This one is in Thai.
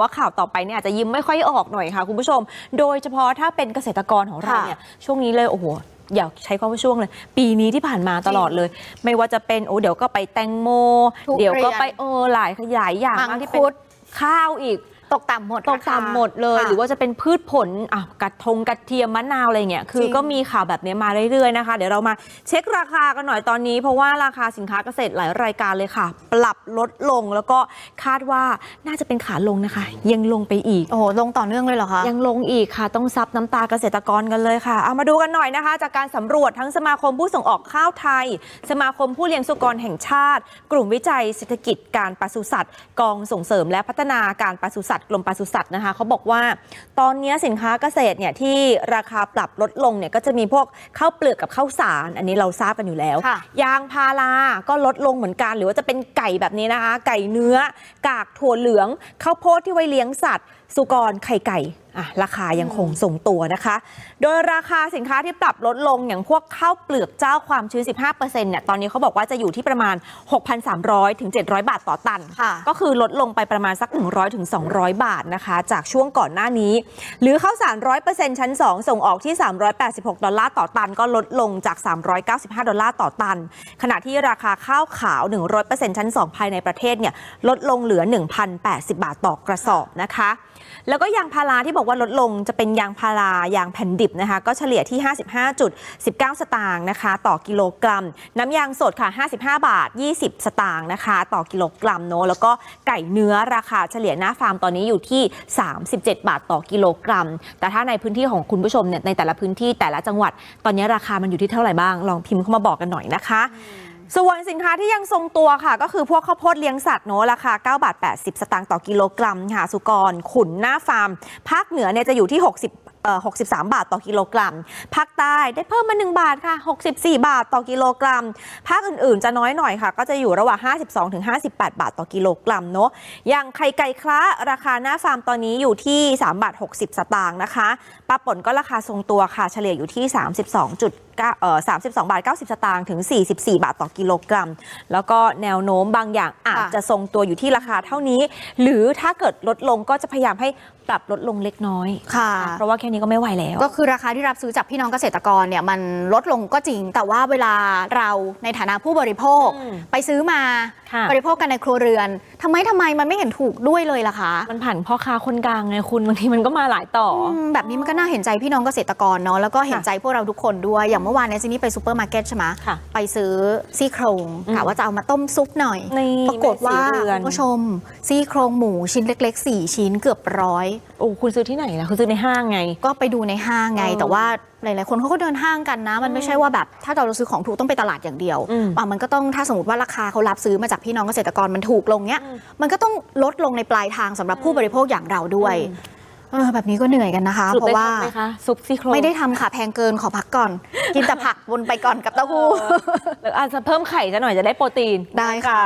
ว่าข่าวต่อไปเนี่ยอาจจะยิ้มไม่ค่อยออกหน่อยค่ะคุณผู้ชม โดยเฉพาะถ้าเป็นเกษตรกรของเราเนี่ยช่วงนี้เลยโอ้โหอยากใช้คำว่าช่วงเลย ปีนี้ที่ผ่านมาตลอดเลย ไม่ว่าจะเป็นโอ้เดี๋ยวก็ไปแตงโมทุเรียนเดี๋ยวก็ไปเออหลายหลายอย่างมัมากงที่เป็นคุดข้าวอีก ตกต่ำหมดตกต่ำหมดเลยค่ะหรือว่าจะเป็นพืชผลอะกระทงกระเทียมมะนาวอะไรเงี้ยคือจริงก็มีข่าวแบบนี้มาเรื่อยๆนะคะ เดี๋ยวเรามาเช็คราคากันหน่อยตอนนี้ เพราะว่าราคาสินค้าเกษตรหลายรายการเลยค่ะ ปรับลดลงแล้วก็คาดว่าน่าจะเป็นขาลงนะคะ ยังลงไปอีกโอ้โหลงต่อเนื่องเลยเหรอคะยังลงอีกค่ะ ต้องซับน้ำตาเกษตรกรกันเลยค่ะเอามาดูกันหน่อยนะคะ จากการสำรวจทั้งสมาคมผู้ส่งออกข้าวไทย สมาคมผู้เลี้ยงสุกรแห่งชาติ กลุ่มวิจัยเศรษฐกิจการปศุสัตว์ กองส่งเสริมและพัฒนาการปศุสัตว์กรมปศุสัตว์นะคะเขาบอกว่า ตอนนี้สินค้าเกษตรเนี่ยที่ราคาปรับลดลงเนี่ยก็จะมีพวกข้าวเปลือกกับข้าวสาร อันนี้เราทราบกันอยู่แล้วค่ะยางพาราก็ลดลงเหมือนกัน หรือว่าจะเป็นไก่แบบนี้นะคะ ไก่เนื้อ กากถั่วเหลืองข้าวโพดที่ไว้เลี้ยงสัตว์ สุกรไข่ไก่อะราคายังคงทรงตัวนะคะ โดยราคาสินค้าที่ปรับลดลงอย่างพวกข้าวเปลือกเจ้าความชื้น 15%เนี่ย ตอนนี้เขาบอกว่าจะอยู่ที่ประมาณ 6,300 ถึง 700 บาทต่อตันค่ะก็คือลดลงไปประมาณสัก 100 ถึง 200 บาทนะคะ จากช่วงก่อนหน้านี้ หรือข้าวสาร 100%ชั้น 2 ส่งออกที่ 386 ดอลลาร์ต่อตัน ก็ลดลงจาก 395 ดอลลาร์ต่อตัน ขณะที่ราคาข้าวขาว 100%ชั้น 2 ภายในประเทศเนี่ย ลดลงเหลือ 1,080 บาทต่อกระสอบนะคะ แล้วก็ยางพาราที่บอกว่าลดลงจะเป็นยางพารายางแผ่นดิบนะคะ ก็เฉลี่ยที่ 55.19 สตางค์นะคะ ต่อกิโลกรัม น้ำยางสดค่ะ 55 บาท 20 สตางค์นะคะ ต่อกิโลกรัมเนอะแล้วก็ไก่เนื้อราคาเฉลี่ยหน้าฟาร์มตอนนี้อยู่ที่ 37 บาทต่อกิโลกรัม แต่ถ้าในพื้นที่ของคุณผู้ชมเนี่ยในแต่ละพื้นที่แต่ละจังหวัด ตอนนี้ราคามันอยู่ที่เท่าไหร่บ้างลองพิมพ์เข้ามาบอกกันหน่อยนะคะ ส่วนสินค้าที่ยังทรงตัวค่ะ ก็คือพวกข้าวโพดเลี้ยงสัตว์เนอะราคา 9 บาท 80 สตางค์ต่อกิโลกรัมค่ะ สุกร ขุนหน้าฟาร์ม ภาคเหนือเนี่ยจะอยู่ที่60 63 บาทต่อกิโลกรัม ภาคใต้ได้เพิ่มมา 1 บาทค่ะ 64 บาทต่อกิโลกรัม ภาคอื่นๆ จะน้อยหน่อยค่ะ ก็จะอยู่ระหว่าง 52ถึง58 บาทต่อกิโลกรัมเนอะอย่างไข่ไก่คละราคาหน้าฟาร์มตอนนี้อยู่ที่3บาท60 สตางค์นะคะ ปลาป่นก็ราคาทรงตัวค่ะ เฉลี่ยอยู่ที่ 32จุดเอ่อ32 บาท 90 สตางค์ถึง 44 บาทต่อกิโลกรัม แล้วก็แนวโน้มบางอย่างอาจค่ะจะทรงตัวอยู่ที่ราคาเท่านี้ หรือถ้าเกิดลดลงก็จะพยายามให้ปรับลดลงเล็กน้อยค่ะ เพราะว่าแค่นี้ก็ไม่ไหวแล้ว ก็คือราคาที่รับซื้อจากพี่น้องเกษตรกรเนี่ยมันลดลงก็จริง แต่ว่าเวลาเราในฐานะผู้บริโภคอืมไปซื้อมาค่ะบริโภคกันในครัวเรือนทำไมทำไมมันไม่เห็นถูกด้วยเลยล่ะคะมันผ่านพ่อค้าคนกลางไงคุณบางทีมันก็มาหลายต่ออมแบบนี้มันก็น่าเห็นใจพี่น้องเกษตรกรเนาะแล้วก็เห็นใจพวกเราทุกคนด้วยอย่างเมื่อวานเนี่ยซินี่ไปซูเปอร์มาร์เก็ตใช่ไหมค่ะไปซื้อซี่โครงอืมกะว่าจะเอามาต้มซุปหน่อยนี่ปรากฏว่าแม่สีเรือนคุณผู้ชมซี่โครงหมูชิ้นเล็กๆ4ชิ้นเกือบร้อยโอ้คุณซื้อที่ไหนล่ะคุณซื้อในห้างไงก็ไปดูในห้างไงเออแต่ว่าหลาย ๆ คนเขาก็เดินห้างกันนะ มันไม่ใช่ว่าแบบถ้าเราซื้อของถูกต้องไปตลาดอย่างเดียวอืมอะมันก็ต้องถ้าสมมติว่าราคาเขารับซื้อมาจากพี่น้องเกษตรกรมันถูกลงเนี้ยอืมมันก็ต้องลดลงในปลายทางสำหรับผู้บริโภคอย่างเราด้วยเออแบบนี้ก็เหนื่อยกันนะคะสรุปเพราะได้ว่าทำไหมคะซุปซี่โครงไม่ได้ทำค่ะแพงเกินขอพักก่อน กินแต่ผักวนไปก่อนกับเต้าหู้หรืออาจจะเพิ่มไข่ซะหน่อยจะได้โปรตีนได้ค่ะนะคะ